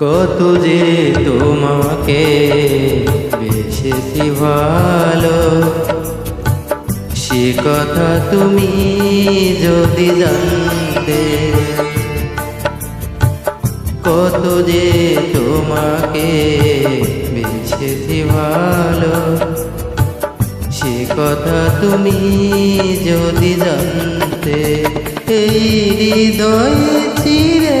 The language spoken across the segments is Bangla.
কত যে তোমাকে বেশেছি ভালো। সে কথা তুমি যদি জানতে, কত যে তোমাকে বেশেছি ভালো। সে কথা তুমি যদি জানতে, এই হৃদয় চিরে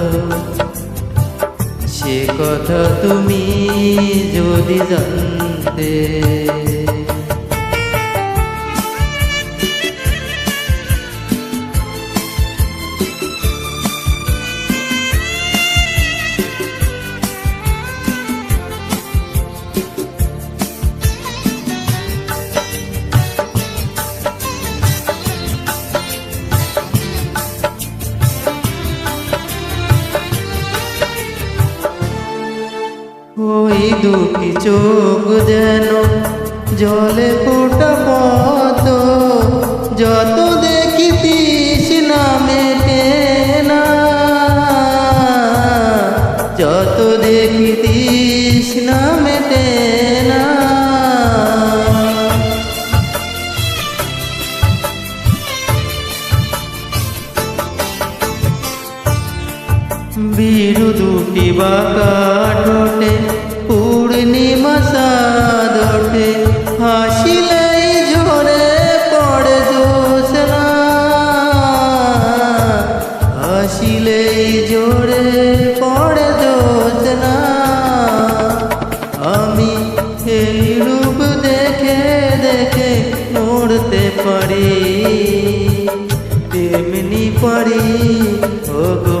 কথা তুমি যদি জানতে ওই দুটি চোখ যেন জলে ফোটা পত যত দেখি না মেটে না। যত দেখি না মেটে বীরু দুটি বাঁকা ঠোঁটে, পূর্ণিমা সাদোটে হাসিলেই ঝরে পড়ে জোসনা হাসিলেই ঝরে পড়ে জোসনা আমি এই রূপ দেখে দেখে মরতে পারি। তেমনি পারি ভোগবাসতে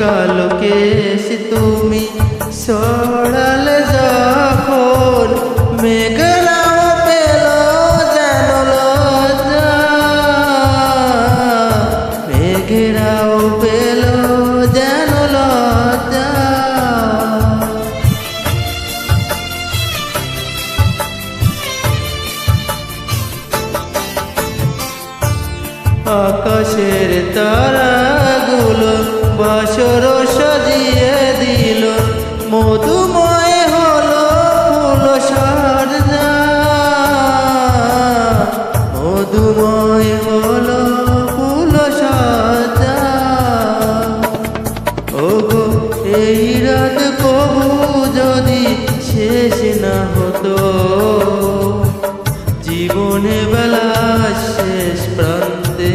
ওই কালো কেশ তুমি সরাল যখন মেঘরাও পেল যেন মেঘরাও পেল যেন লজ্জা আকাশের তারাগুলো বাসর সাজিয়ে দিল, মধুময় হলো ফুল সারজা মধুময় হলো ফুল সাজা ওগো, এই রাত কবু যদি শেষ না হতো, জীবনে বেলা শেষ প্রান্তে